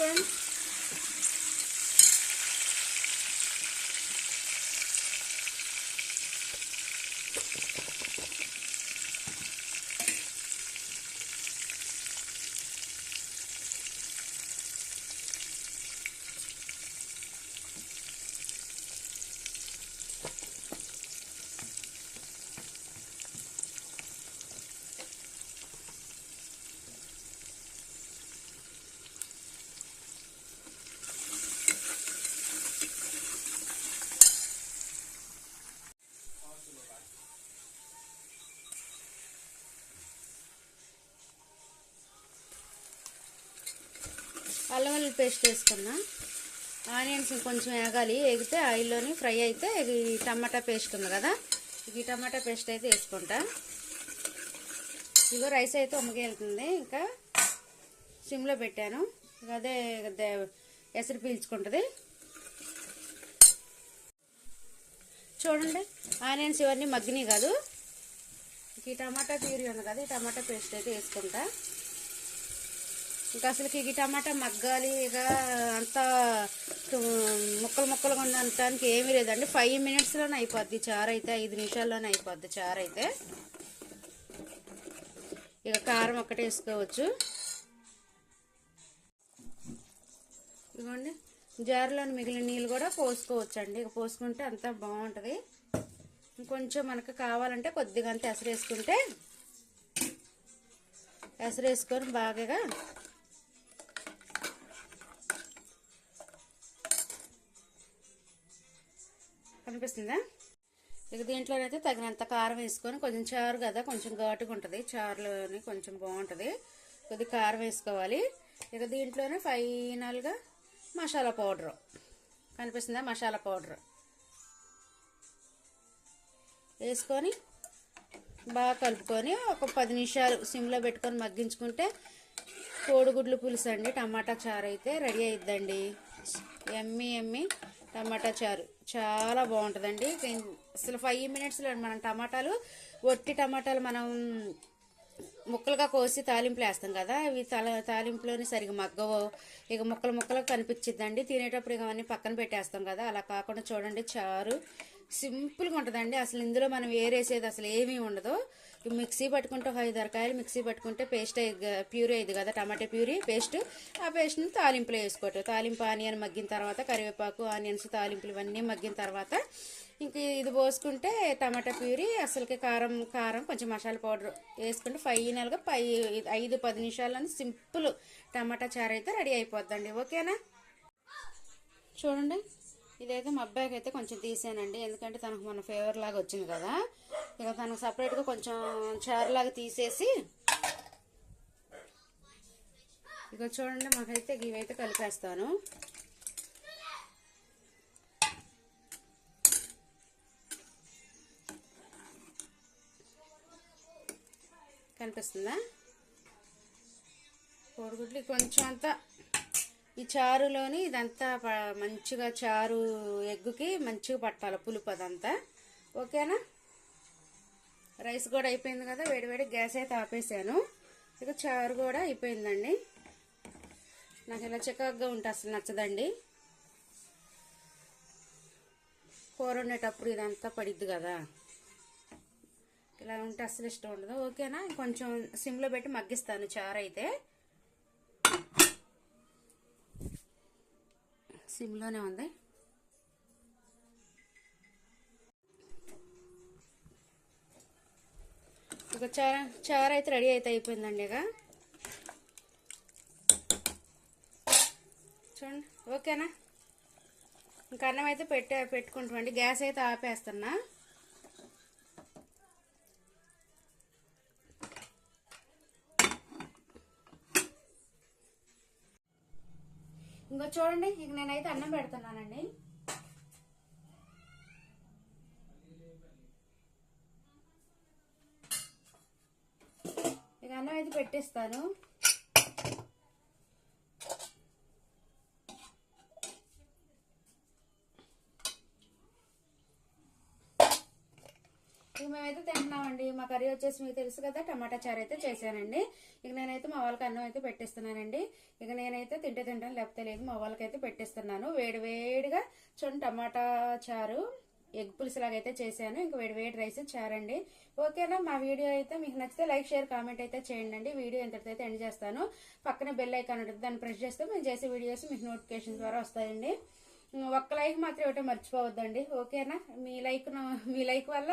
చూడండి అల్లం వెల్లుల్లి పేస్ట్ వేసుకున్నా. ఆనియన్స్ కొంచెం వేగాలి. ఎగితే ఆయిల్లోని ఫ్రై అయితే ఈ టమాటా పేస్ట్ ఉంది కదా ఈ టమాటా పేస్ట్ అయితే వేసుకుంటా. ఇగో రైస్ అయితే ఉమ్మకెళ్తుంది ఇంకా సిమ్లో పెట్టాను. అదే దే- ఎసరు పీల్చుకుంటుంది. చూడండి ఆనియన్స్ ఇవన్నీ మగ్గినాయి కాదు. ఈ టమాటా ప్యూరీ ఉంది కదా ఈ టమాటా పేస్ట్ అయితే వేసుకుంటా. ఇంకా అసలుకి ఈ టమాటా మగ్గాలి ఇక అంతా ముక్కలు ముక్కలుగా ఉండటానికి ఏమీ లేదండి. ఫైవ్ మినిట్స్లోనే అయిపోద్ది చారు అయితే ఐదు నిమిషాల్లోనే అయిపోద్ది చారు అయితే. ఇక కారం ఒక్కటే వేసుకోవచ్చు. ఇదిగోండి జారులోని మిగిలిన నీళ్ళు కూడా పోసుకోవచ్చు అండి ఇక పోసుకుంటే అంతా బాగుంటుంది. ఇంకొంచెం మనకు కావాలంటే కొద్దిగా అంత ఎసరేసుకుంటే ఎసరేసుకొని బాగా కనిపిస్తుందా? ఇక దీంట్లోనైతే తగినంత కారం వేసుకొని కొంచెం చారు కదా కొంచెం ఘాటుగా ఉంటుంది. చారులోని కొంచెం బాగుంటుంది. కొద్ది కారం వేసుకోవాలి. ఇక దీంట్లోనే ఫైనల్గా మసాలా పౌడర్. కనిపిస్తుందా మసాలా పౌడర్? వేసుకొని బాగా కలుపుకొని ఒక పది నిమిషాలు సిమ్లో పెట్టుకొని మగ్గించుకుంటే కోడిగుడ్లు పులుసు అండి. టమాటా చారు అయితే రెడీ అయిద్దండి. ఎమ్మి ఎమ్మి. టమాటా చారు. చాలా బాగుంటుందండి. అసలు ఫైవ్ మినిట్స్లో మనం టమాటాలు ఒట్టి టమాటాలు మనం ముక్కలుగా కోసి తాలింపులు వేస్తాం కదా ఇవి తల తాలింపులోని సరిగా మగ్గవో. ఇక ముక్కలు ముక్కలు కనిపించిద్దండి. తినేటప్పుడు ఇక అవన్నీ పక్కన పెట్టేస్తాం కదా. అలా కాకుండా చూడండి చారు. సింపుల్గా ఉంటుందండి. అసలు ఇందులో మనం వేరేసేది అసలు ఏమీ ఉండదు. మిక్సీ పట్టుకుంటే ఒక ఐదు అరకాయలు మిక్సీ పట్టుకుంటే పేస్ట్ ప్యూరీ అయింది కదా టమాటా ప్యూరీ పేస్ట్. ఆ పేస్ట్ని తాలింపులో వేసుకోవటం తాలింపు ఆనియన్ మగ్గిన తర్వాత కరివేపాకు ఆనియన్స్ తాలింపులు ఇవన్నీ మగ్గిన తర్వాత ఇంక ఇది పోసుకుంటే టమాటా ప్యూరీ అసలుకి కారం కారం కొంచెం మసాలా పౌడర్ వేసుకుంటే ఫైనల్గా పై ఐదు పది నిమిషాలని సింపుల్ టమాటా చారు అయితే రెడీ అయిపోద్దండి. ఓకేనా? చూడండి. ఇదైతే మా అబ్బాయికి అయితే కొంచెం తీసానండి. ఎందుకంటే తనకు మన ఫేవర్ లాగా వచ్చింది కదా. ఇక తనకు సపరేట్గా కొంచెం చారు లాగా తీసేసి ఇక చూడండి మాకైతే ఇవైతే కలిపేస్తాను. కనిపిస్తుందా? కోడిగుడ్లు కొంచెం అంతా ఈ చారులోని ఇదంతా ప- మంచిగా చారు ఎగ్గుకి మంచిగా పట్టాలి పులుపు అదంతా. ఓకేనా? రైస్ కూడా అయిపోయింది కదా వేడివేడి గ్యాస్ అయితే ఆపేసాను. ఇక చారు కూడా అయిపోయిందండి. నాకు ఇలా చికాకుగా ఉంటే అసలు నచ్చదండి. కూర వండేటప్పుడు ఇదంతా పడిద్ది కదా. ఇలా ఉంటే అసలు ఇష్టం ఉండదు. ఓకేనా? కొంచెం సిమ్లో పెట్టి మగ్గిస్తాను చారు అయితే. సిమ్లోనే ఉంది. ఇక చార చారు అయితే రెడీ అయితే అయిపోయిందండి ఇక. చూడండి ఓకేనా? ఇంకా అన్నం అయితే పెట్టే పెట్టుకుంటామండి గ్యాస్ అయితే ఆపేస్తున్నా. ఇంకా చూడండి ఇక నేనైతే అన్నం పెడుతున్నానండి. ఇక అన్నం అయితే పెట్టేస్తాను. ఇక మేమైతే తింటున్నామండి. మా కర్రీ వచ్చేసి మీకు తెలుసు కదా టమాటా చారు అయితే చేశానండి. ఇక నేనైతే మా వాళ్ళకి అన్నం అయితే పెట్టిస్తున్నానండి. ఇక నేనైతే తింటే తింటాను లేకపోతే లేదు మా వాళ్ళకి అయితే పెట్టిస్తున్నాను. వేడి వేడిగా చూడండి టమాటా చారు ఎగ్ పులుసులాగైతే చేశాను. ఇంక వేడి వేడి రైస్ చారండి. ఓకేనా? మా వీడియో అయితే మీకు నచ్చితే లైక్ షేర్ కామెంట్ అయితే చేయండి అండి వీడియో ఎంతటితో అయితే ఎండ్ చేస్తాను. పక్కన బెల్ ఐకాన్ ఉంటుంది దాన్ని ప్రెస్ చేస్తే మేము చేసే వీడియోస్ మీకు నోటిఫికేషన్ ద్వారా వస్తాయండి. ఒక్క లైక్ మాత్రం ఇవ్వటం మర్చిపోవద్దండి. ఓకేనా? మీ లైక్ మీ లైక్ వల్ల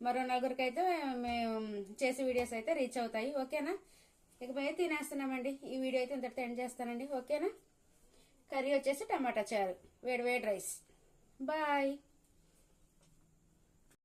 మరో నలుగురికి అయితే మేము చేసే వీడియోస్ అయితే రీచ్ అవుతాయి. ఓకేనా? ఇకపై తినేస్తున్నామండి. ఈ వీడియో అయితే ఇంతటితో ఎండ్ చేస్తానండి. ఓకేనా? కర్రీ వచ్చేసి టమాటా చారు. వేడి వేడి రైస్. బాయ్.